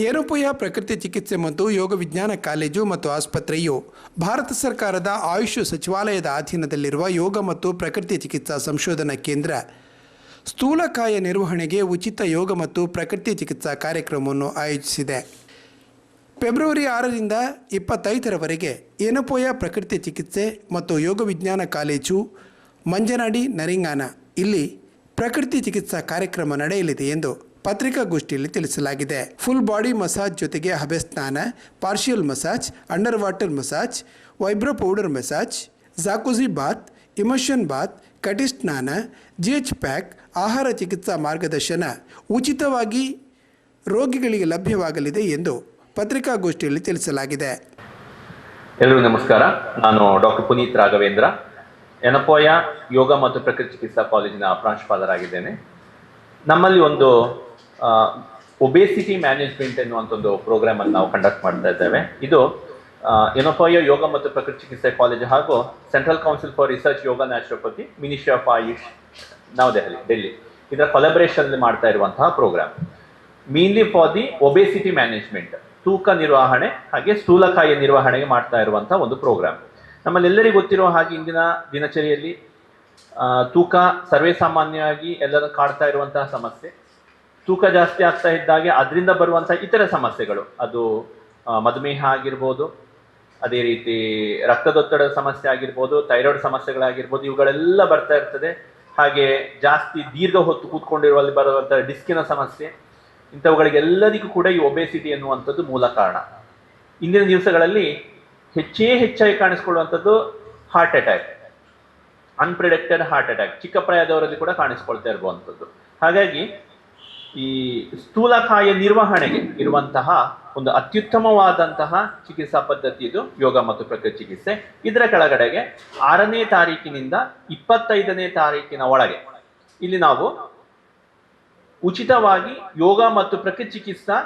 ಏನೋಪಯ ಪ್ರಕೃತಿ ಚಿಕಿತ್ಸೆ ಮತ್ತು ಯೋಗ ವಿಜ್ಞಾನ ಕಾಲೇಜು ಮತ್ತು ಆಸ್ಪತ್ರೆಯು ಭಾರತ ಸರ್ಕಾರದ ಆಯುಷ್ ಸಚಿವಾಲಯದ ಅಧೀನದಲ್ಲಿರುವ ಯೋಗ ಮತ್ತು ಪ್ರಕೃತಿ ಚಿಕಿತ್ಸಾ ಸಂಶೋಧನಾ ಕೇಂದ್ರ. ಸ್ಥೂಲಕಾಯ ನಿರ್ವಹಣೆಗೆ ಉಚಿತ ಯೋಗ ಮತ್ತು ಪ್ರಕೃತಿ ಚಿಕಿತ್ಸಾ ಕಾರ್ಯಕ್ರಮವನ್ನು ಆಯೋಜಿಸಿದೆ. ಫೆಬ್ರವರಿ ಆರರಿಂದ ಇಪ್ಪತ್ತೈದರವರೆಗೆ ಏನಪೋಯ ಪ್ರಕೃತಿ ಚಿಕಿತ್ಸೆ ಮತ್ತು ಯೋಗ ವಿಜ್ಞಾನ ಕಾಲೇಜು, ಮಂಜನಾಡಿ, ನರಿಂಗಾನ, ಇಲ್ಲಿ ಪ್ರಕೃತಿ ಚಿಕಿತ್ಸಾ ಕಾರ್ಯಕ್ರಮ ನಡೆಯಲಿದೆ ಎಂದು ಪತ್ರಿಕಾಗೋಷ್ಠಿಯಲ್ಲಿ ತಿಳಿಸಲಾಗಿದೆ. ಫುಲ್ ಬಾಡಿ ಮಸಾಜ್ ಜೊತೆಗೆ ಹಬೆ ಸ್ನಾನ partial massage underwater massage vibro powder massage jacuzzi bath immersion bath ಕಟಿ ಸ್ನಾನ ಜಿ ಎಚ್ ಪ್ಯಾಕ್ ಆಹಾರ ಚಿಕಿತ್ಸಾ ಮಾರ್ಗದರ್ಶನ ಉಚಿತವಾಗಿ ರೋಗಿಗಳಿಗೆ ಲಭ್ಯವಾಗಲಿದೆ ಎಂದು ಪತ್ರಿಕಾಗೋಷ್ಠಿಯಲ್ಲಿ ತಿಳಿಸಲಾಗಿದೆ. ಎಲ್ಲರೂ ನಮಸ್ಕಾರ. ನಾನು ಡಾಕ್ಟರ್ ಪುನೀತ್ ರಾಘವೇಂದ್ರ. ಎನಪೋಯ ಯೋಗ ಮತ್ತು ಪ್ರಕೃತಿ ಚಿಕಿತ್ಸಾ ಕಾಲೇಜಿನ ಪ್ರಾಂಶುಪಾಲರಾಗಿದ್ದೇನೆ. ನಮ್ಮಲ್ಲಿ ಒಂದು ಒಬೇಸಿಟಿ ಮ್ಯಾನೇಜ್ಮೆಂಟ್ ಎನ್ನುವಂಥ ಒಂದು ಪ್ರೋಗ್ರಾಮ್ ಅನ್ನು ನಾವು ಕಂಡಕ್ಟ್ ಮಾಡ್ತಾ ಇದ್ದೇವೆ. ಇದು ಎನಪೋಯ ಯೋಗ ಮತ್ತು ಪ್ರಕೃತಿ ಚಿಕಿತ್ಸೆ ಕಾಲೇಜ್ ಹಾಗೂ Central Council for Research yoga naturopathy ministry of Ayush Navadehali Delhi ಇದರ ಕೊಲಬರೇಷನ್ ಮಾಡ್ತಾ ಇರುವಂತಹ programme mainly for the obesity management ತೂಕ ನಿರ್ವಹಣೆ ಹಾಗೆ ಸ್ಥೂಲಕಾಯ ನಿರ್ವಹಣೆಗೆ ಮಾಡ್ತಾ ಇರುವಂತಹ ಒಂದು ಪ್ರೋಗ್ರಾಮ್ ನಮ್ಮಲ್ಲೆಲ್ಲರಿಗೂ ಗೊತ್ತಿರುವ ಹಾಗೆ ಇಂದಿನ ದಿನಚರಿಯಲ್ಲಿ ತೂಕ, ಸರ್ವೇ ಸಾಮಾನ್ಯವಾಗಿ ಎಲ್ಲರೂ ಕಾಡ್ತಾ ಇರುವಂತಹ ಸಮಸ್ಯೆ. ತೂಕ ಜಾಸ್ತಿ ಆಗ್ತಾ ಇದ್ದಾಗೆ ಅದರಿಂದ ಬರುವಂತಹ ಇತರ ಸಮಸ್ಯೆಗಳು. ಅದು ಮಧುಮೇಹ ಆಗಿರ್ಬೋದು, ಅದೇ ರೀತಿ ರಕ್ತದೊತ್ತಡದ ಸಮಸ್ಯೆ ಆಗಿರ್ಬೋದು ಥೈರಾಯ್ಡ್ ಸಮಸ್ಯೆಗಳಾಗಿರ್ಬೋದು, ಇವುಗಳೆಲ್ಲ ಬರ್ತಾ ಇರ್ತದೆ. ಹಾಗೆ ಜಾಸ್ತಿ ದೀರ್ಘ ಹೊತ್ತು ಕೂತ್ಕೊಂಡಿರುವಲ್ಲಿ ಬರುವಂತಹ ಡಿಸ್ಕಿನ ಸಮಸ್ಯೆ, ಇಂಥವುಗಳಿಗೆಲ್ಲದಕ್ಕೂ ಕೂಡ ಈ ಒಬೆಸಿಟಿ ಎನ್ನುವಂಥದ್ದು ಮೂಲ ಕಾರಣ. ಇಂದಿನ ದಿವಸಗಳಲ್ಲಿ ಹೆಚ್ಚೇ ಹೆಚ್ಚಾಗಿ ಕಾಣಿಸ್ಕೊಳ್ಳುವಂಥದ್ದು heart attack unpredicted heart attack ಚಿಕ್ಕ ಪ್ರಾಯದವರಲ್ಲಿ ಕೂಡ ಕಾಣಿಸ್ಕೊಳ್ತಾ ಇರುವಂಥದ್ದು. ಹಾಗಾಗಿ ಈ ಸ್ಥೂಲಕಾಯ ನಿರ್ವಹಣೆಗೆ ಇರುವಂತಹ ಒಂದು ಅತ್ಯುತ್ತಮವಾದಂತಹ ಚಿಕಿತ್ಸಾ ಪದ್ಧತಿ ಇದು, ಯೋಗ ಮತ್ತು ಪ್ರಕೃತಿ ಚಿಕಿತ್ಸೆ. ಇದರ ಕೆಳಗಡೆಗೆ ಆರನೇ ತಾರೀಕಿನಿಂದ ಇಪ್ಪತ್ತೈದನೇ ತಾರೀಕಿನ ಒಳಗೆ ಇಲ್ಲಿ ನಾವು ಉಚಿತವಾಗಿ ಯೋಗ ಮತ್ತು ಪ್ರಕೃತಿ ಚಿಕಿತ್ಸಾ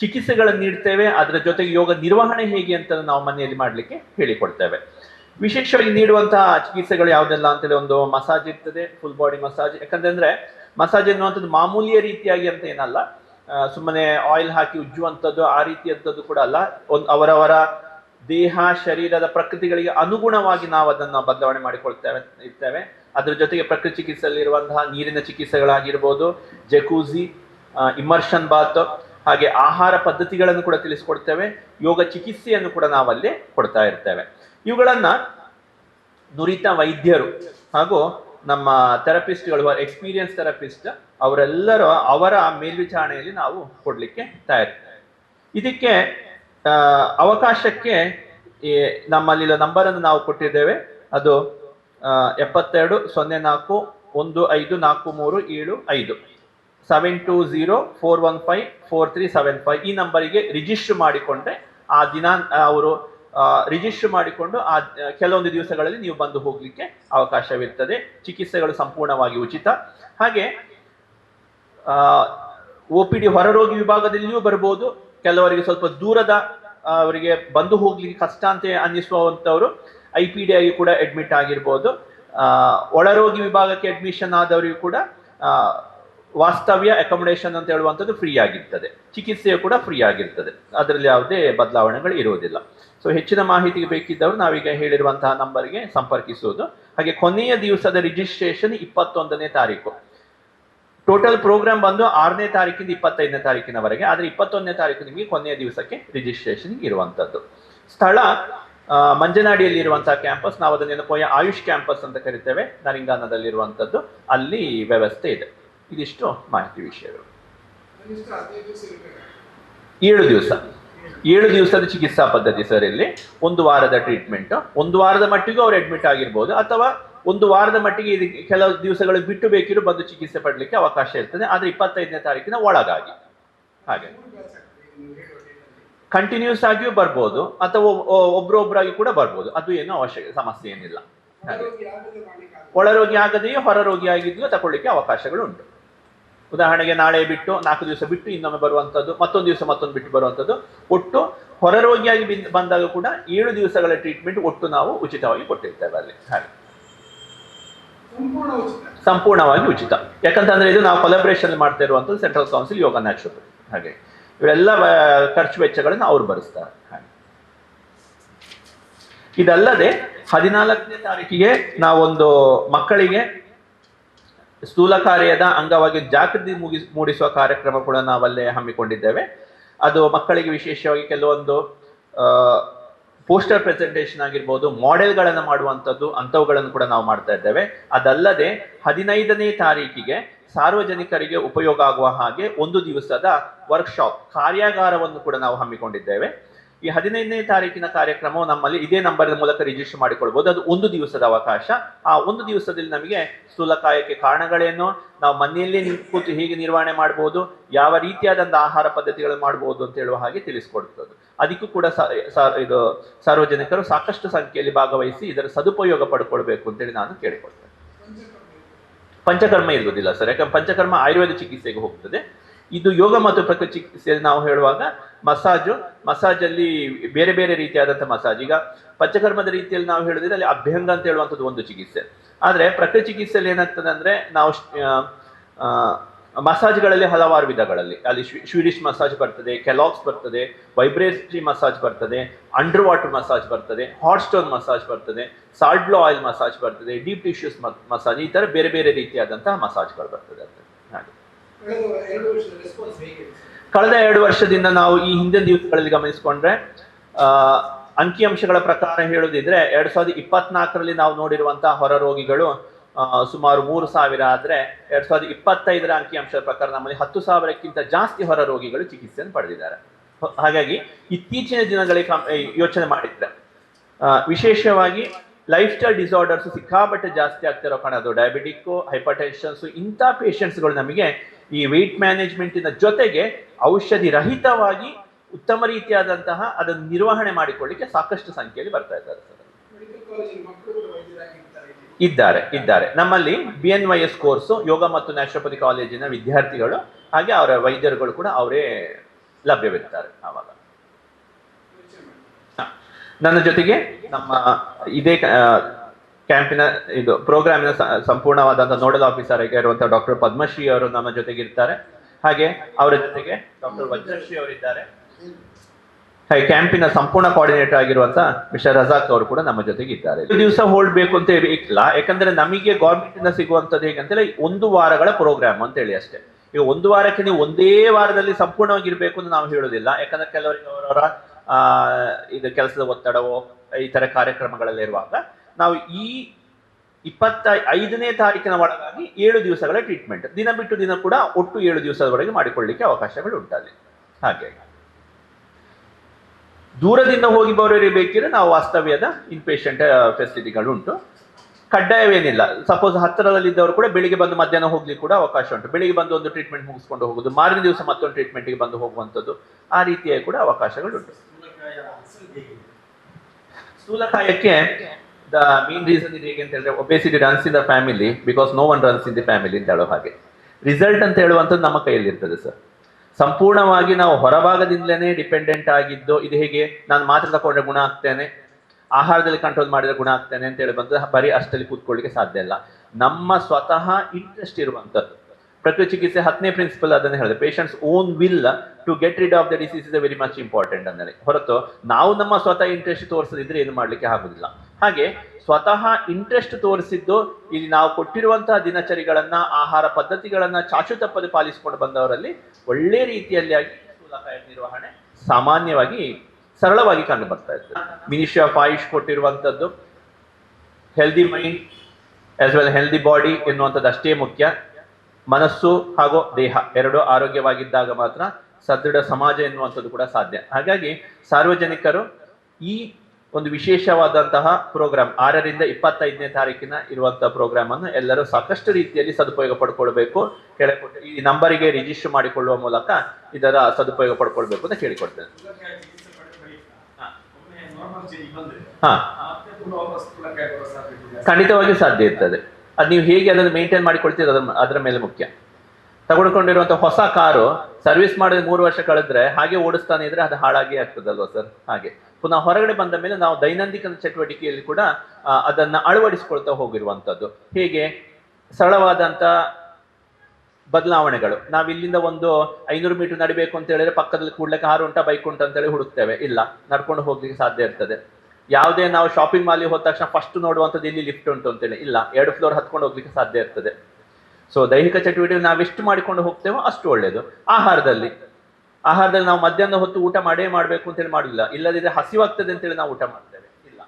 ಚಿಕಿತ್ಸೆಗಳನ್ನು ನೀಡ್ತೇವೆ. ಅದರ ಜೊತೆಗೆ ಯೋಗ ನಿರ್ವಹಣೆ ಹೇಗೆ ಅಂತ ನಾವು ಮನೆಯಲ್ಲಿ ಮಾಡಲಿಕ್ಕೆ ಹೇಳಿಕೊಡ್ತೇವೆ. ವಿಶೇಷವಾಗಿ ನೀಡುವಂತಹ ಚಿಕಿತ್ಸೆಗಳು ಯಾವುದೆಲ್ಲ ಅಂತೇಳಿ ಒಂದು ಮಸಾಜ್ ಇರ್ತದೆ ಫುಲ್ ಬಾಡಿ ಮಸಾಜ್ ಯಾಕಂತಂದ್ರೆ ಮಸಾಜ್ ಎನ್ನುವಂಥದ್ದು ಮಾಮೂಲಿಯ ರೀತಿಯಾಗಿ ಅಂತ ಏನಲ್ಲ. ಸುಮ್ಮನೆ ಆಯಿಲ್ ಹಾಕಿ ಉಜ್ಜುವಂಥದ್ದು ಆ ರೀತಿಯಂಥದ್ದು ಕೂಡ ಅಲ್ಲ. ಒಂದು ಅವರವರ ದೇಹ, ಶರೀರದ ಪ್ರಕೃತಿಗಳಿಗೆ ಅನುಗುಣವಾಗಿ ನಾವು ಅದನ್ನು ಬದಲಾವಣೆ ಮಾಡಿಕೊಳ್ತೇವೆ, ಇರ್ತೇವೆ. ಅದರ ಜೊತೆಗೆ ಪ್ರಕೃತಿ ಚಿಕಿತ್ಸೆಯಲ್ಲಿರುವಂತಹ ನೀರಿನ ಚಿಕಿತ್ಸೆಗಳಾಗಿರ್ಬೋದು ಜಕೂಜಿ ಇಮರ್ಷನ್ ಬಾತ್ ಹಾಗೆ ಆಹಾರ ಪದ್ಧತಿಗಳನ್ನು ಕೂಡ ತಿಳಿಸ್ಕೊಡ್ತೇವೆ. ಯೋಗ ಚಿಕಿತ್ಸೆಯನ್ನು ಕೂಡ ನಾವಲ್ಲಿ ಕೊಡ್ತಾ ಇರ್ತೇವೆ. ಇವುಗಳನ್ನು ನುರಿತ ವೈದ್ಯರು ಹಾಗೂ ನಮ್ಮ ಥೆರಪಿಸ್ಟ್ಗಳು ಎಕ್ಸ್ಪೀರಿಯನ್ಸ್ ಥೆರಪಿಸ್ಟ್ ಅವರೆಲ್ಲರೂ ಅವರ ಮೇಲ್ವಿಚಾರಣೆಯಲ್ಲಿ ನಾವು ಕೊಡಲಿಕ್ಕೆ ತಯಾರಿ ಇದಕ್ಕೆ ಅವಕಾಶಕ್ಕೆ ನಮ್ಮಲ್ಲಿ ನಂಬರ್ ಅನ್ನು ನಾವು ಕೊಟ್ಟಿದ್ದೇವೆ. ಅದು ಎಪ್ಪತ್ತೆರಡು, ಸೊನ್ನೆ ನಾಲ್ಕು, ಒಂದು ಐದು, ನಾಲ್ಕು ಮೂರು, ಏಳು, ಐದು. Seven two zero four one five four three seven five ಈ ನಂಬರಿಗೆ ರಿಜಿಸ್ಟರ್ ಮಾಡಿಕೊಂಡ್ರೆ ಆ ದಿನ ಅವರು ರಿಜಿಸ್ಟರ್ ಮಾಡಿಕೊಂಡು ಆ ಕೆಲವೊಂದು ದಿವಸಗಳಲ್ಲಿ ನೀವು ಬಂದು ಹೋಗಲಿಕ್ಕೆ ಅವಕಾಶವಿರ್ತದೆ. ಚಿಕಿತ್ಸೆಗಳು ಸಂಪೂರ್ಣವಾಗಿ ಉಚಿತ. ಹಾಗೆ ಒ ಪಿ ಡಿ ಹೊರರೋಗಿ ವಿಭಾಗದಲ್ಲಿಯೂ ಬರ್ಬೋದು. ಕೆಲವರಿಗೆ ಸ್ವಲ್ಪ ದೂರದ ಅವರಿಗೆ ಬಂದು ಹೋಗ್ಲಿಕ್ಕೆ ಕಷ್ಟ ಅಂತ ಅನ್ನಿಸುವಂಥವರು ಐ ಪಿ ಡಿ ಆಗಿ ಕೂಡ ಅಡ್ಮಿಟ್ ಆಗಿರ್ಬೋದು. ಒಳರೋಗಿ ವಿಭಾಗಕ್ಕೆ ಅಡ್ಮಿಷನ್ ಆದವರಿಗೂ ಕೂಡ ವಾಸ್ತವ್ಯ ಅಕೊಮಡೇಷನ್ ಅಂತ ಹೇಳುವಂಥದ್ದು ಫ್ರೀ ಆಗಿರ್ತದೆ. ಚಿಕಿತ್ಸೆಯು ಕೂಡ ಫ್ರೀ ಆಗಿರ್ತದೆ. ಅದರಲ್ಲಿ ಯಾವುದೇ ಬದಲಾವಣೆಗಳು ಇರುವುದಿಲ್ಲ. ಸೊ ಹೆಚ್ಚಿನ ಮಾಹಿತಿಗೆ ಬೇಕಿದ್ದವರು ನಾವೀಗ ಹೇಳಿರುವಂತಹ ನಂಬರ್ಗೆ ಸಂಪರ್ಕಿಸುವುದು. ಹಾಗೆ ಕೊನೆಯ ದಿವಸದ ರಿಜಿಸ್ಟ್ರೇಷನ್ ಇಪ್ಪತ್ತೊಂದನೇ ತಾರೀಕು. ಟೋಟಲ್ ಪ್ರೋಗ್ರಾಮ್ ಬಂದು ಆರನೇ ತಾರೀಕಿಂದ ಇಪ್ಪತ್ತೈದನೇ ತಾರೀಕಿನವರೆಗೆ. ಆದರೆ ಇಪ್ಪತ್ತೊಂದನೇ ತಾರೀಕು ನಿಮಗೆ ಕೊನೆಯ ದಿವಸಕ್ಕೆ ರಿಜಿಸ್ಟ್ರೇಷನ್ ಇರುವಂಥದ್ದು. ಸ್ಥಳ ಮಂಜನಾಡಿಯಲ್ಲಿರುವಂತಹ ಕ್ಯಾಂಪಸ್ ನಾವು ಅದನ್ನು ನೆನಪೋಯ ಆಯುಷ್ ಕ್ಯಾಂಪಸ್ ಅಂತ ಕರಿತೇವೆ. ನರಿಂಗಾನದಲ್ಲಿರುವಂಥದ್ದು. ಅಲ್ಲಿ ವ್ಯವಸ್ಥೆ ಇದೆ. ಇದಿಷ್ಟು ಮಾಹಿತಿ ವಿಷಯಗಳು. ಏಳು ದಿವಸ. ಏಳು ದಿವಸದ ಚಿಕಿತ್ಸಾ ಪದ್ಧತಿ ಸರ್ ಇಲ್ಲಿ. ಒಂದು ವಾರದ ಟ್ರೀಟ್ಮೆಂಟ್ ಒಂದು ವಾರದ ಮಟ್ಟಿಗೂ ಅವ್ರು ಅಡ್ಮಿಟ್ ಆಗಿರ್ಬೋದು. ಅಥವಾ ಒಂದು ವಾರದ ಮಟ್ಟಿಗೆ ಇದಕ್ಕೆ ಕೆಲವು ದಿವಸಗಳು ಬಿಟ್ಟು ಬೇಕಿರೋ ಬಂದು ಚಿಕಿತ್ಸೆ ಪಡಲಿಕ್ಕೆ ಅವಕಾಶ ಇರ್ತದೆ. ಆದರೆ ಇಪ್ಪತ್ತೈದನೇ ತಾರೀಕಿನ ಒಳಗಾಗಿ. ಹಾಗೆ. ಕಂಟಿನ್ಯೂಸ್ ಆಗಿಯೂ ಬರ್ಬೋದು. ಅಥವಾ ಒಬ್ರೊಬ್ಬರಾಗಿ ಕೂಡ ಬರ್ಬೋದು. ಅದು ಏನು ಅವಶ್ಯಕ ಸಮಸ್ಯೆ ಏನಿಲ್ಲ. ಹಾಗೆ. ಒಳರೋಗಿ ಆಗದೆಯೂ ಹೊರರೋಗಿ ಆಗಿದೆಯೋ ತಗೊಳ್ಳಿಕ್ಕೆ ಅವಕಾಶಗಳು ಉಂಟು ಉದಾಹರಣೆಗೆ ನಾಳೆ ಬಿಟ್ಟು ನಾಲ್ಕು ದಿವಸ ಬಿಟ್ಟು ಇನ್ನೊಮ್ಮೆ ಬರುವಂಥದ್ದು ಮತ್ತೊಂದು ದಿವಸ ಮತ್ತೊಂದು ಬಿಟ್ಟು ಬರುವಂಥದ್ದು ಒಟ್ಟು ಹೊರರೋಗಿಯಾಗಿ ಬಂದಾಗ ಕೂಡ ಏಳು ದಿವಸಗಳ ಟ್ರೀಟ್ಮೆಂಟ್ ಒಟ್ಟು ನಾವು ಉಚಿತವಾಗಿ ಕೊಟ್ಟಿರ್ತೇವೆ ಅಲ್ಲಿ. ಹಾಗೆ. ಸಂಪೂರ್ಣವಾಗಿ ಉಚಿತ. ಯಾಕಂತಂದ್ರೆ ಇದು ನಾವು ಕೊಲಾಬ್ರೇಷನ್ ಮಾಡ್ತಾ ಇರುವಂಥದ್ದು ಸೆಂಟ್ರಲ್ ಕೌನ್ಸಿಲ್ ಯೋಗ ನ್ಯಾಚುರಲ್ ಹಾಗೆ. ಇವೆಲ್ಲ ಖರ್ಚು ವೆಚ್ಚಗಳನ್ನು ಅವ್ರು ಭರಿಸ್ತಾರೆ. ಹಾಗೆ. ಇದಲ್ಲದೆ ಹದಿನಾಲ್ಕನೇ ತಾರೀಕಿಗೆ ನಾವೊಂದು ಮಕ್ಕಳಿಗೆ ಸ್ಥೂಲಕಾರ್ಯದ ಅಂಗವಾಗಿ ಜಾಗೃತಿ ಮುಗಿಸ್ ಮೂಡಿಸುವ ಕಾರ್ಯಕ್ರಮ ಕೂಡ ನಾವಲ್ಲೇ ಹಮ್ಮಿಕೊಂಡಿದ್ದೇವೆ. ಅದು ಮಕ್ಕಳಿಗೆ ವಿಶೇಷವಾಗಿ ಕೆಲವೊಂದು ಪೋಸ್ಟರ್ ಪ್ರೆಸೆಂಟೇಷನ್ ಆಗಿರ್ಬೋದು, ಮಾಡೆಲ್ಗಳನ್ನು ಮಾಡುವಂಥದ್ದು ಅಂಥವುಗಳನ್ನು ಕೂಡ ನಾವು ಮಾಡ್ತಾ ಇದ್ದೇವೆ. ಅದಲ್ಲದೆ ಹದಿನೈದನೇ ತಾರೀಕಿಗೆ ಸಾರ್ವಜನಿಕರಿಗೆ ಉಪಯೋಗ ಆಗುವ ಹಾಗೆ ಒಂದು ದಿವಸದ ವರ್ಕ್ಶಾಪ್ ಕಾರ್ಯಾಗಾರವನ್ನು ಕೂಡ ನಾವು ಹಮ್ಮಿಕೊಂಡಿದ್ದೇವೆ. ಈ ಹದಿನೈದನೇ ತಾರೀಕಿನ ಕಾರ್ಯಕ್ರಮವು ನಮ್ಮಲ್ಲಿ ಇದೇ ನಂಬರ್ ಮೂಲಕ ರಿಜಿಸ್ಟರ್ ಮಾಡಿಕೊಳ್ಬಹುದು ಅದು ಒಂದು ದಿವಸದ ಅವಕಾಶ. ಆ ಒಂದು ದಿವಸದಲ್ಲಿ ನಮಗೆ ಸ್ಥೂಲಕಾಯಕ್ಕೆ ಕಾರಣಗಳೇನು? ನಾವು ಮನೆಯಲ್ಲೇ ನಿಂತು ಹೇಗೆ ನಿರ್ವಹಣೆ ಮಾಡಬಹುದು ಯಾವ ರೀತಿಯಾದಂಥ ಆಹಾರ ಪದ್ಧತಿಗಳನ್ನು ಮಾಡಬಹುದು ಅಂತ ಹೇಳುವ ಹಾಗೆ ತಿಳಿಸ್ಕೊಡ್ತದೆ ಅದಕ್ಕೂ ಕೂಡ ಇದು ಸಾರ್ವಜನಿಕರು ಸಾಕಷ್ಟು ಸಂಖ್ಯೆಯಲ್ಲಿ ಭಾಗವಹಿಸಿ ಇದರ ಸದುಪಯೋಗ ಪಡ್ಕೊಳ್ಬೇಕು ಅಂತೇಳಿ ನಾನು ಕೇಳಿಕೊಳ್ತೇನೆ. ಪಂಚಕರ್ಮ ಇರುವುದಿಲ್ಲ ಸರ್. ಯಾಕಂದ್ರೆ ಪಂಚಕರ್ಮ ಆಯುರ್ವೇದ ಚಿಕಿತ್ಸೆಗೆ ಹೋಗ್ತದೆ. ಇದು ಯೋಗ ಮತ್ತು ಪ್ರಕೃತಿ ಚಿಕಿತ್ಸೆಯಲ್ಲಿ ನಾವು ಹೇಳುವಾಗ ಮಸಾಜು ಮಸಾಜ್ ಅಲ್ಲಿ ಬೇರೆ ಬೇರೆ ರೀತಿಯಾದಂಥ ಮಸಾಜ್. ಈಗ ಪಂಚಕರ್ಮದ ರೀತಿಯಲ್ಲಿ ನಾವು ಹೇಳಿದ್ರೆ ಅಲ್ಲಿ ಅಭ್ಯಂಗ ಅಂತ ಹೇಳುವಂಥದ್ದು ಒಂದು ಚಿಕಿತ್ಸೆ. ಆದರೆ ಪ್ರಕೃತಿ ಚಿಕಿತ್ಸೆಯಲ್ಲಿ ಏನಾಗ್ತದೆ ಅಂದರೆ ನಾವು ಮಸಾಜ್ಗಳಲ್ಲಿ ಹಲವಾರು ವಿಧಗಳಲ್ಲಿ. ಅಲ್ಲಿ ಶ್ವೀರಿಷ್ ಮಸಾಜ್ ಬರ್ತದೆ ಕೆಲಾಕ್ಸ್ ಬರ್ತದೆ, ವೈಬ್ರೇಟರಿ ಮಸಾಜ್ ಬರ್ತದೆ, ಅಂಡರ್ ವಾಟರ್ ಮಸಾಜ್ ಬರ್ತದೆ, ಹಾಟ್ ಸ್ಟೋನ್ ಮಸಾಜ್ ಬರ್ತದೆ ಸಾಲ್ಡ್ಲೋ ಆಯಿಲ್ ಮಸಾಜ್ ಬರ್ತದೆ, ಡೀಪ್ ಟಿಶ್ಯೂಸ್ ಮಸಾಜ್ ಈ ಥರ ಬೇರೆ ಬೇರೆ ರೀತಿಯಾದಂತಹ ಮಸಾಜ್ಗಳು ಬರ್ತದೆ ಅಂತ ಹಾಗೆ. ಕಳೆದ ಎರಡು ವರ್ಷದಿಂದ ನಾವು ಈ ಹಿಂದಿನ ದಿವಸಗಳಲ್ಲಿ ಗಮನಿಸಿಕೊಂಡ್ರೆ ಅಂಕಿ ಅಂಕಿಅಂಶಗಳ ಪ್ರಕಾರ ಹೇಳುದಿದ್ರೆ ಎರಡ್ ಸಾವಿರದ ಇಪ್ಪತ್ನಾಲ್ಕರಲ್ಲಿ ನಾವು ನೋಡಿರುವಂತಹ ಹೊರ ರೋಗಿಗಳು ಸುಮಾರು ಮೂರು ಸಾವಿರ ಆದ್ರೆ ಎರಡ್ ಸಾವಿರದ ಇಪ್ಪತ್ತೈದರ ಅಂಕಿಅಂಶದ ಪ್ರಕಾರ ನಮ್ಮಲ್ಲಿ ಹತ್ತು ಸಾವಿರಕ್ಕಿಂತ ಜಾಸ್ತಿ ಹೊರ ರೋಗಿಗಳು ಚಿಕಿತ್ಸೆಯನ್ನು ಪಡೆದಿದ್ದಾರೆ. ಹಾಗಾಗಿ ಇತ್ತೀಚಿನ ದಿನಗಳಿಗೆ ಯೋಚನೆ ಮಾಡಿದ್ರೆ ವಿಶೇಷವಾಗಿ ಲೈಫ್ ಸ್ಟೈಲ್ ಡಿಸಾರ್ಡರ್ಸ್ ಸಿಕ್ಕಾಪಟ್ಟೆ ಜಾಸ್ತಿ ಆಗ್ತಿರೋ ಕಾರಣ ಅದು ಡಯಾಬಿಟಿಕ್ ಹೈಪರ್ ಇಂಥ ಪೇಷಂಟ್ಸ್ಗಳು ನಮಗೆ ಈ ವೆಯ್ಟ್ ಮ್ಯಾನೇಜ್ಮೆಂಟಿನ ಜೊತೆಗೆ ಔಷಧಿ ರಹಿತವಾಗಿ ಉತ್ತಮ ರೀತಿಯಾದಂತಹ ಅದನ್ನು ನಿರ್ವಹಣೆ ಮಾಡಿಕೊಳ್ಳಿಕ್ಕೆ ಸಾಕಷ್ಟು ಸಂಖ್ಯೆಯಲ್ಲಿ ಬರ್ತಾ ಇದ್ದಾರೆ ಸರ್. ಇದ್ದಾರೆ ಇದ್ದಾರೆ. ನಮ್ಮಲ್ಲಿ B N Y S course yoga ಮತ್ತು ನ್ಯಾಚುರೋಪತಿ ಕಾಲೇಜಿನ ವಿದ್ಯಾರ್ಥಿಗಳು ಹಾಗೆ ಅವರ ವೈದ್ಯರುಗಳು ಕೂಡ ಅವರೇ ಲಭ್ಯವಿರ್ತಾರೆ ಆವಾಗ. ನನ್ನ ಜೊತೆಗೆ ನಮ್ಮ ಇದೇ ಕ್ಯಾಂಪಿನ ಇದು ಪ್ರೋಗ್ರಾಮಿನ ಸಂಪೂರ್ಣವಾದಂತಹ ನೋಡಲ್ ಆಫೀಸರ್ ಆಗಿ ಇರುವಂತಹ ಡಾಕ್ಟರ್ ಪದ್ಮಶ್ರೀ ಅವರು ನಮ್ಮ ಜೊತೆಗೆ ಇರ್ತಾರೆ ಹಾಗೆ ಅವರ ಜೊತೆಗೆ ಡಾಕ್ಟರ್ ವಜ್ರಶ್ರೀ ಅವರಿದ್ದಾರೆ. ಹಾಗೆ ಕ್ಯಾಂಪಿನ ಸಂಪೂರ್ಣ ಕೋಆರ್ಡಿನೇಟರ್ ಆಗಿರುವಂತಹ ಮಿಸ್ಟರ್ ರಜಾಕ್ ಅವರು ಕೂಡ ನಮ್ಮ ಜೊತೆಗೆ ಇದ್ದಾರೆ ದಿವಸ ಹೋಲ್ಡ್ ಬೇಕು ಅಂತ ಇಲ್ಲ ಯಾಕಂದ್ರೆ ನಮಗೆ ಗೌರ್ಮೆಂಟ್ ಇಂದ ಸಿಗುವಂತದ್ದು ಹೇಗಂತೇಳಿ ಒಂದು ವಾರಗಳ ಪ್ರೋಗ್ರಾಮ್ ಅಂತ ಹೇಳಿ ಅಷ್ಟೇ. ಈಗ ಒಂದು ವಾರಕ್ಕೆ ನೀವು ಒಂದೇ ವಾರದಲ್ಲಿ ಸಂಪೂರ್ಣವಾಗಿ ಇರಬೇಕು ಅಂತ ನಾವು ಹೇಳೋದಿಲ್ಲ ಯಾಕಂದ್ರೆ ಕೆಲವರಿಗೆ ಅವರವರ ಇದು ಕೆಲಸದ ಒತ್ತಡವೋ ಈ ತರ ಕಾರ್ಯಕ್ರಮಗಳಲ್ಲಿ ಇರುವಾಗ ನಾವು ಈ ಇಪ್ಪತ್ತ ಐದನೇ ತಾರೀಕಿನ ಒಳಗಾಗಿ ಏಳು ದಿವಸಗಳ ಟ್ರೀಟ್ಮೆಂಟ್ ದಿನ ಬಿಟ್ಟು ದಿನ ಕೂಡ ಒಟ್ಟು ಏಳು ದಿವಸದವರೆಗೆ ಮಾಡಿಕೊಳ್ಳಿಕ್ಕೆ ಅವಕಾಶಗಳು ಉಂಟಾಗಿ ಹಾಗೆ. ದೂರದಿಂದ ಹೋಗಿ ಬರೋರಿಗೆ ಬೇಕಿದ್ರೆ ನಾವು ವಾಸ್ತವ್ಯದ ಇನ್ಪೇಷಂಟ್ ಫೆಸಿಲಿಟಿಗಳು ಉಂಟು ಕಡ್ಡಾಯವೇನಿಲ್ಲ. ಸಪೋಸ್ ಹತ್ತಿರದಲ್ಲಿದ್ದವರು ಕೂಡ ಬೆಳಿಗ್ಗೆ ಬಂದು ಮಧ್ಯಾಹ್ನ ಹೋಗ್ಲಿಕ್ಕೆ ಕೂಡ ಅವಕಾಶ ಉಂಟು ಬೆಳಿಗ್ಗೆ ಬಂದು ಒಂದು ಟ್ರೀಟ್ಮೆಂಟ್ ಮುಗಿಸ್ಕೊಂಡು ಹೋಗುದು ಮಾರನೇ ದಿವಸ ಮತ್ತೊಂದು ಟ್ರೀಟ್ಮೆಂಟ್ಗೆ ಬಂದು ಹೋಗುವಂಥದ್ದು ಆ ರೀತಿಯ ಕೂಡ ಅವಕಾಶಗಳು ಉಂಟು ಸ್ಥೂಲಕಾಯಕ್ಕೆ ದ ಮೇನ್ ರೀಸನ್ ಇದು ಹೇಗೆ ಅಂತ ಹೇಳಿದ್ರೆ obesity runs in the family because no one runs in the family ಅಂತ ಹೇಳೋ ಹಾಗೆ. ರಿಸಲ್ಟ್ ಅಂತ ಹೇಳುವಂಥದ್ದು ನಮ್ಮ ಕೈಯಲ್ಲಿ ಇರ್ತದೆ ಸರ್. ಸಂಪೂರ್ಣವಾಗಿ ನಾವು ಹೊರಭಾಗದಿಂದಲೇ ಡಿಪೆಂಡೆಂಟ್ ಆಗಿದ್ದು, ಇದು ಹೇಗೆ? ನಾನು ಮಾತ್ರ ತಗೊಂಡ್ರೆ ಗುಣ ಆಗ್ತೇನೆ, ಆಹಾರದಲ್ಲಿ ಕಂಟ್ರೋಲ್ ಮಾಡಿದ್ರೆ ಗುಣ ಆಗ್ತೇನೆ ಅಂತ ಹೇಳಿ ಬಂದ್ರೆ ಬರೀ ಅಷ್ಟಲ್ಲಿ ಕೂತ್ಕೊಳ್ಳಿಕ್ಕೆ ಸಾಧ್ಯ ಇಲ್ಲ. ನಮ್ಮ ಸ್ವತಃ ಇಂಟ್ರೆಸ್ಟ್ ಇರುವಂಥದ್ದು. ಪ್ರಕೃತಿ ಚಿಕಿತ್ಸೆ ಹತ್ತನೇ ಪ್ರಿನ್ಸಿಪಲ್ ಅದನ್ನು ಹೇಳಿದೆ. Patients own will to get rid of the disease is very much important ಅಂದರೆ ಹೊರತು ನಾವು ನಮ್ಮ ಸ್ವತಃ ಇಂಟ್ರೆಸ್ಟ್ ತೋರಿಸದಿದ್ರೆ ಏನು ಮಾಡಲಿಕ್ಕೆ ಆಗುದಿಲ್ಲ. ಹಾಗೆ ಸ್ವತಃ ಇಂಟ್ರೆಸ್ಟ್ ತೋರಿಸಿದ್ದು ಇಲ್ಲಿ ನಾವು ಕೊಟ್ಟಿರುವಂತಹ ದಿನಚರಿಗಳನ್ನ, ಆಹಾರ ಪದ್ಧತಿಗಳನ್ನ ಚಾಚು ತಪ್ಪದೆ ಪಾಲಿಸಿಕೊಂಡು ಬಂದವರಲ್ಲಿ ಒಳ್ಳೆ ರೀತಿಯಲ್ಲಿ ಆಗಿ ನಿರ್ವಹಣೆ ಸಾಮಾನ್ಯವಾಗಿ ಸರಳವಾಗಿ ಕಂಡು ಬರ್ತಾ ಇದೆ ministry of AYUSH ಕೊಟ್ಟಿರುವಂತದ್ದು healthy mind as well healthy body ಎನ್ನುವಂಥದ್ದು ಅಷ್ಟೇ ಮುಖ್ಯ. ಮನಸ್ಸು ಹಾಗೂ ದೇಹ ಎರಡು ಆರೋಗ್ಯವಾಗಿದ್ದಾಗ ಮಾತ್ರ ಸದೃಢ ಸಮಾಜ ಎನ್ನುವಂಥದ್ದು ಕೂಡ ಸಾಧ್ಯ. ಹಾಗಾಗಿ ಸಾರ್ವಜನಿಕರು ಈ ಒಂದು ವಿಶೇಷವಾದಂತಹ ಪ್ರೋಗ್ರಾಮ್ ಆರರಿಂದ ಇಪ್ಪತ್ತೈದನೇ ತಾರೀಕಿನ ಇರುವಂತಹ ಪ್ರೋಗ್ರಾಮ್ ಅನ್ನು ಎಲ್ಲರೂ ಸಾಕಷ್ಟು ರೀತಿಯಲ್ಲಿ ಸದುಪಯೋಗ ಪಡ್ಕೊಳ್ಬೇಕು. ಕೇಳಿಕೊಟ್ಟು ಈ ನಂಬರಿಗೆ ರಿಜಿಸ್ಟರ್ ಮಾಡಿಕೊಳ್ಳುವ ಮೂಲಕ ಇದರ ಸದುಪಯೋಗ ಪಡ್ಕೊಳ್ಬೇಕು ಅಂತ ಕೇಳಿಕೊಡ್ತೇನೆ ಹಾ. ಖಂಡಿತವಾಗಿ ಸಾಧ್ಯ ಇರ್ತದೆ. ಅದು ನೀವು ಹೇಗೆ ಅದನ್ನು ಮೇಂಟೈನ್ ಮಾಡಿಕೊಳ್ತೀರ ಅದರ ಅದರ ಮೇಲೆ ಮುಖ್ಯ. ತಗೊಂಡ್ಕೊಂಡಿರುವಂತ ಹೊಸ ಕಾರು ಸರ್ವಿಸ್ ಮಾಡಿದ ಮೂರು ವರ್ಷ ಕಳೆದ್ರೆ ಹಾಗೆ ಓಡಿಸ್ತಾನೆ ಇದ್ರೆ ಅದು ಹಾಳಾಗಿ ಆಗ್ತದಲ್ವಾ ಸರ್? ಹಾಗೆ. ಪುನಃ ಹೊರಗಡೆ ಬಂದ ಮೇಲೆ ನಾವು ದೈನಂದಿನ ಚಟುವಟಿಕೆಯಲ್ಲಿ ಕೂಡ ಅದನ್ನ ಅಳವಡಿಸಿಕೊಳ್ತಾ ಹೋಗಿರುವಂತದ್ದು. ಹೀಗೆ? ಸರಳವಾದಂತ ಬದಲಾವಣೆಗಳು. ನಾವ್ ಇಲ್ಲಿಂದ ಒಂದು ಐನೂರು ಮೀಟರ್ ನಡಿಬೇಕು ಅಂತ ಹೇಳಿದ್ರೆ ಪಕ್ಕದಲ್ಲಿ ಕೂಡಲೇ ಕಾರು ಉಂಟಾ ಬೈಕ್ ಉಂಟಾ ಅಂತ ಹೇಳಿ ಹುಡುಕ್ತೇವೆ. ಇಲ್ಲ, ನಡ್ಕೊಂಡು ಹೋಗ್ಲಿಕ್ಕೆ ಸಾಧ್ಯ ಇರ್ತದೆ. ಯಾವುದೇ ನಾವು ಶಾಪಿಂಗ್ ಮಾಲ್ ಹೋದ ತಕ್ಷಣ ಫಸ್ಟ್ ನೋಡುವಂಥದ್ದು ಇಲ್ಲಿ ಲಿಫ್ಟ್ ಉಂಟು ಅಂತೇಳಿ? ಇಲ್ಲ, ಎರಡು ಫ್ಲೋರ್ ಹತ್ಕೊಂಡು ಹೋಗ್ಲಿಕ್ಕೆ ಸಾಧ್ಯ ಇರ್ತದೆ. ಸೊ ದೈಹಿಕ ಚಟುವಟಿಕೆ ನಾವೆಷ್ಟು ಮಾಡಿಕೊಂಡು ಹೋಗ್ತೇವೋ ಅಷ್ಟು ಒಳ್ಳೇದು. ಆಹಾರದಲ್ಲಿ. ಆಹಾರದಲ್ಲಿ ನಾವು ಮಧ್ಯಾಹ್ನ ಹೊತ್ತು ಊಟ ಮಾಡೇ ಮಾಡಬೇಕು ಅಂತೇಳಿ ಮಾಡಿಲ್ಲ. ಇಲ್ಲದಿದ್ರೆ ಹಸಿವಾಗ್ತದೆ ಅಂತೇಳಿ ನಾವು ಊಟ ಮಾಡ್ತೇವೆ. ಇಲ್ಲ.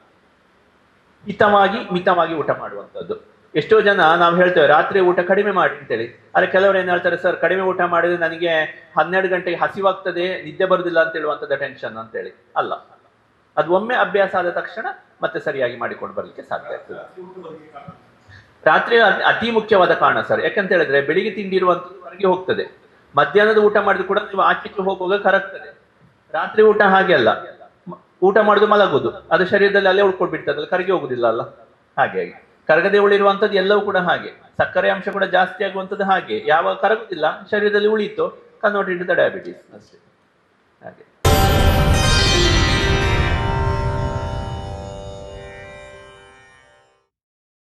ಹಿತವಾಗಿ, ಮಿತವಾಗಿ ಊಟ ಮಾಡುವಂಥದ್ದು. ಎಷ್ಟೋ ಜನ ನಾವು ಹೇಳ್ತೇವೆ, ರಾತ್ರಿ ಊಟ ಕಡಿಮೆ ಮಾಡಿ ಅಂತೇಳಿ ಆದ್ರೆ ಕೆಲವರು ಏನು ಹೇಳ್ತಾರೆ, ಸರ್, ಕಡಿಮೆ ಊಟ ಮಾಡಿದ್ರೆ ನನಗೆ ಹನ್ನೆರಡು ಗಂಟೆಗೆ ಹಸಿವಾಗ್ತದೆ, ನಿದ್ದೆ ಬರುದಿಲ್ಲ ಅಂತ ಹೇಳುವಂಥದ್ದು ಟೆನ್ಷನ್ ಅಂತೇಳಿ ಅಲ್ಲ. ಅದು ಒಮ್ಮೆ ಅಭ್ಯಾಸ ಆದ ತಕ್ಷಣ ಮತ್ತೆ ಸರಿಯಾಗಿ ಮಾಡಿಕೊಂಡು ಬರಲಿಕ್ಕೆ ಸಾಧ್ಯ ಆಗ್ತದೆ. ರಾತ್ರಿ ಅತಿ- ಮುಖ್ಯವಾದ ಕಾರಣ ಸರ್ ಯಾಕಂತ ಹೇಳಿದ್ರೆ ಬೆಳಿಗ್ಗೆ ತಿಂಡಿರುವಂಥದ್ದು ಹೊರಗೆ ಹೋಗ್ತದೆ. ಮಧ್ಯಾಹ್ನದ ಊಟ ಮಾಡಿದ್ರು ಕೂಡ ನೀವು ಆಚೆಗೆ ಹೋಗುವಾಗ ಕರಗ್ತದೆ. ರಾತ್ರಿ ಊಟ ಹಾಗೆ ಅಲ್ಲ. ಊಟ ಮಾಡುದು ಮಲಗುದು. ಅದು ಶರೀರದಲ್ಲಿ ಅಲ್ಲೇ ಉಳ್ಕೊಳ್ಬಿಡ್ತದೆ ಕರಗಿ ಹೋಗುದಿಲ್ಲ ಅಲ್ಲ? ಹಾಗೆ ಹಾಗೆ. ಕರಗದೆ ಉಳಿರುವಂಥದ್ದು ಎಲ್ಲವೂ ಕೂಡ ಹಾಗೆ. ಸಕ್ಕರೆ ಅಂಶ ಕೂಡ ಜಾಸ್ತಿ ಆಗುವಂಥದ್ದು ಹಾಗೆ. ಯಾವಾಗ ಕರಗುದಿಲ್ಲ, ಶರೀರದಲ್ಲಿ ಉಳಿಯಿತು. ಕನ್ವರ್ಟೆಡ್ ಟು ಡಯಾಬಿಟೀಸ್ ಅಷ್ಟೇ. ಹಾಗೆ.